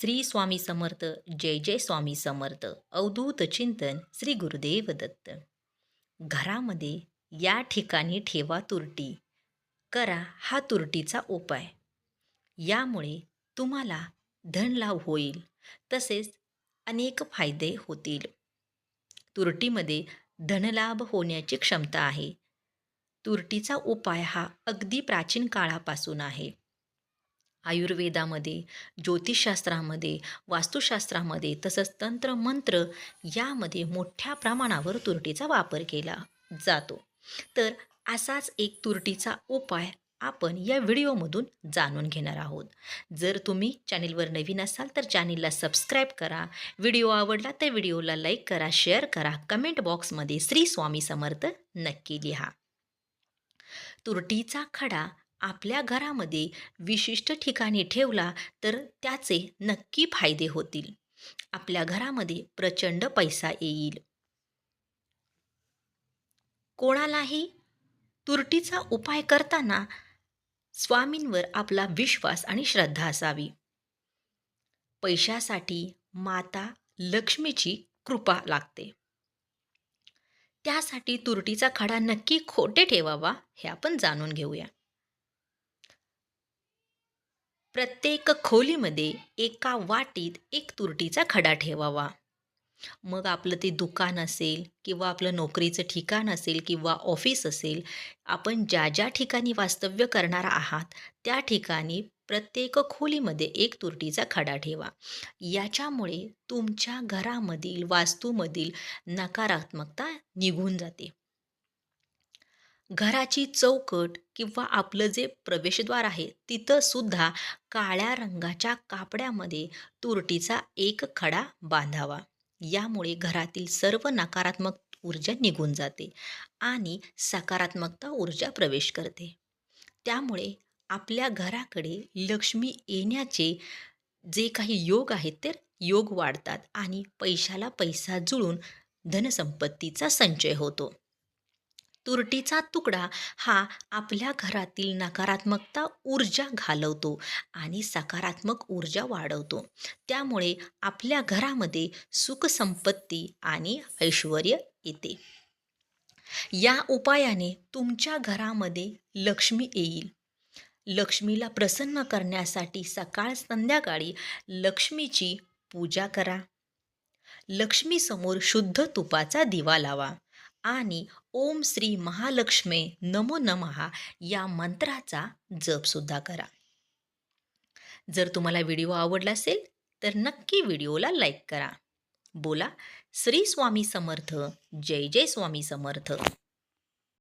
श्री स्वामी समर्थ जय जय स्वामी समर्थ अवधूत चिंतन श्री गुरुदेव दत्त. घरामध्ये या ठिकाणी ठेवा तुरटी करा हा तुरटीचा उपाय. यामुळे तुम्हाला धनलाभ होईल तसेच अनेक फायदे होतील. तुरटीमध्ये धनलाभ होण्याची क्षमता आहे. तुरटीचा उपाय हा अगदी प्राचीन काळापासून आहे. आयुर्वेदामध्ये ज्योतिषशास्त्रामध्ये वास्तुशास्त्रामध्ये तसंच तंत्रमंत्र यामध्ये मोठ्या प्रमाणावर तुरटीचा वापर केला जातो. तर असाच एक तुरटीचा उपाय आपण या व्हिडिओमधून जाणून घेणार आहोत. जर तुम्ही चॅनेलवर नवीन असाल तर चॅनेलला सबस्क्राईब करा. व्हिडिओ आवडला तर व्हिडिओला लाईक करा शेअर करा कमेंट बॉक्समध्ये श्री स्वामी समर्थ नक्की लिहा. तुरटीचा खडा आपल्या घरामध्ये विशिष्ट ठिकाणी ठेवला तर त्याचे नक्की फायदे होतील. आपल्या घरामध्ये प्रचंड पैसा येईल. कोणालाही तुरटीचा उपाय करताना स्वामींवर आपला विश्वास आणि श्रद्धा असावी. पैशासाठी माता लक्ष्मीची कृपा लागते. त्यासाठी तुरटीचा खडा नक्की खोटे ठेवावा हे आपण जाणून घेऊया. प्रत्येक खोलीमध्ये एका वाटीत एक तुरटीचा खडा ठेवावा. मग आपलं ते दुकान असेल किंवा आपलं नोकरीचं ठिकाण असेल किंवा ऑफिस असेल आपण ज्या ज्या ठिकाणी वास्तव्य करणार आहात त्या ठिकाणी प्रत्येक खोलीमध्ये एक तुरटीचा खडा ठेवा. याच्यामुळे तुमच्या घरामधील वास्तूमधील नकारात्मकता निघून जाते. घराची चौकट किंवा आपलं जे प्रवेशद्वार आहे तिथं सुद्धा काळ्या रंगाच्या कापड्यामध्ये तुरटीचा एक खडा बांधावा. यामुळे घरातील सर्व नकारात्मक ऊर्जा निघून जाते आणि सकारात्मकता ऊर्जा प्रवेश करते. त्यामुळे आपल्या घराकडे लक्ष्मी येण्याचे जे काही योग आहेत ते योग वाढतात आणि पैशाला पैसा जुळून धनसंपत्तीचा संचय होतो. तुरटीचा तुकडा हा आपल्या घरातील नकारात्मकता ऊर्जा घालवतो आणि सकारात्मक ऊर्जा वाढवतो. त्यामुळे आपल्या घरामध्ये सुखसंपत्ती आणि ऐश्वर येते. या उपायाने तुमच्या घरामध्ये लक्ष्मी येईल. लक्ष्मीला प्रसन्न करण्यासाठी सकाळ संध्याकाळी लक्ष्मीची पूजा करा. लक्ष्मीसमोर शुद्ध तुपाचा दिवा लावा. आणि ओम श्री महालक्ष्मे नमो नमहा या मंत्राचा जपसुद्धा करा. जर तुम्हाला व्हिडिओ आवडला असेल तर नक्की व्हिडिओला लाईक करा. बोला श्री स्वामी समर्थ जय जय स्वामी समर्थ.